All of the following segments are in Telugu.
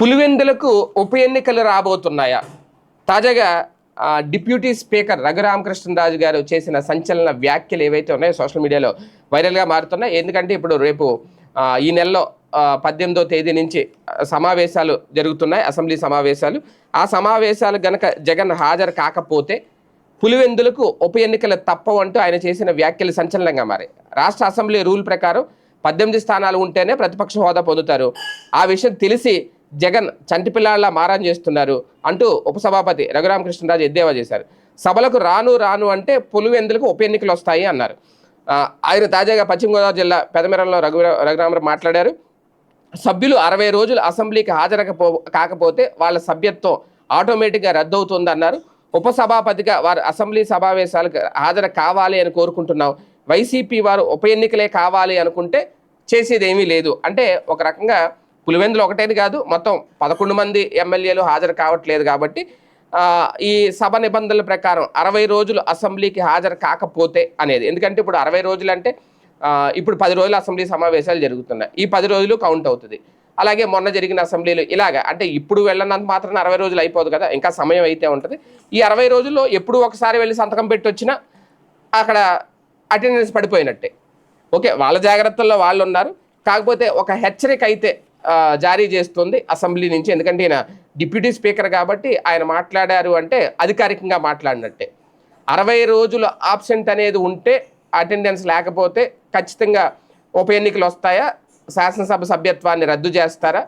పులివెందులకు ఉప ఎన్నికలు రాబోతున్నాయా? తాజాగా డిప్యూటీ స్పీకర్ రఘురామకృష్ణరాజు గారు చేసిన సంచలన వ్యాఖ్యలు ఏవైతే ఉన్నాయో సోషల్ మీడియాలో వైరల్గా మారుతున్నాయి. ఎందుకంటే ఇప్పుడు రేపు ఈ నెలలో పద్దెనిమిదో తేదీ నుంచి సమావేశాలు జరుగుతున్నాయి అసెంబ్లీ సమావేశాలు. ఆ సమావేశాలు గనక జగన్ హాజరు కాకపోతే పులివెందులకు ఉప ఎన్నికలు తప్పవంటూ ఆయన చేసిన వ్యాఖ్యలు సంచలనంగా మారాయి. రాష్ట్ర అసెంబ్లీ రూల్ ప్రకారం పద్దెనిమిది స్థానాలు ఉంటేనే ప్రతిపక్ష హోదా పొందుతారు. ఆ విషయం తెలిసి జగన్ చంటి పిల్లాళ్ళ మారాన్ చేస్తున్నారు అంటూ ఉపసభాపతి రఘురామకృష్ణరాజు ఎద్దేవా చేశారు. సభలకు రాను రాను అంటే పులివెందులకు ఉప ఎన్నికలు వస్తాయి అన్నారు. ఆయన తాజాగా పశ్చిమ గోదావరి జిల్లా పెదమెరంలో రఘు రఘురామరావు మాట్లాడారు. సభ్యులు అరవై రోజులు అసెంబ్లీకి హాజరకపో కాకపోతే వాళ్ళ సభ్యత్వం ఆటోమేటిక్గా రద్దవుతుందన్నారు. ఉపసభాపతిగా వారు అసెంబ్లీ సమావేశాలకు హాజరు కావాలి అని కోరుకుంటున్నాం. వైసీపీ వారు ఉప ఎన్నికలే కావాలి అనుకుంటే చేసేది ఏమీ లేదు. అంటే ఒక రకంగా పులివెందులు ఒకటేది కాదు మొత్తం పదకొండు మంది ఎమ్మెల్యేలు హాజరు కావట్లేదు కాబట్టి ఈ సభ నిబంధనల ప్రకారం అరవై రోజులు అసెంబ్లీకి హాజరు కాకపోతే అనేది. ఎందుకంటే ఇప్పుడు అరవై రోజులు అంటే ఇప్పుడు పది రోజులు అసెంబ్లీ సమావేశాలు జరుగుతున్నాయి. ఈ పది రోజులు కౌంట్ అవుతుంది. అలాగే మొన్న జరిగిన అసెంబ్లీలు ఇలాగ అంటే ఇప్పుడు వెళ్ళినంత మాత్రం అరవై రోజులు అయిపోదు కదా ఇంకా సమయం అయితే ఉంటుంది. ఈ అరవై రోజుల్లో ఎప్పుడు ఒకసారి వెళ్ళి సంతకం పెట్టి వచ్చినా అక్కడ అటెండెన్స్ పడిపోయినట్టే. ఓకే వాళ్ళ జాగ్రత్తల్లో వాళ్ళు ఉన్నారు కాకపోతే ఒక హెచ్చరిక అయితే జారీ చేస్తుంది అసెంబ్లీ నుంచి. ఎందుకంటే ఈయన డిప్యూటీ స్పీకర్ కాబట్టి ఆయన మాట్లాడారు అంటే అధికారికంగా మాట్లాడినట్టే. అరవై రోజులు ఆబ్సెంట్ అనేది ఉంటే అటెండెన్స్ లేకపోతే ఖచ్చితంగా ఉప ఎన్నికలు వస్తాయా? శాసనసభ సభ్యత్వాన్ని రద్దు చేస్తారా?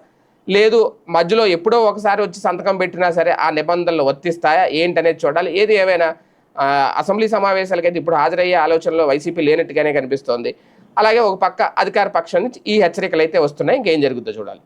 లేదు మధ్యలో ఎప్పుడో ఒకసారి వచ్చి సంతకం పెట్టినా సరే ఆ నిబంధనలు వర్తిస్తాయా? ఏంటనేది చూడాలి. ఏది ఏమైనా అసెంబ్లీ సమావేశాలకైతే ఇప్పుడు హాజరయ్యే ఆలోచనలో వైసీపీ లేనట్టుగానే కనిపిస్తోంది. అలాగే ఒక పక్క అధికార పక్షం నుంచి ఈ హెచ్చరికలు అయితే వస్తున్నాయి. ఇంకేం జరుగుతుందో చూడాలి.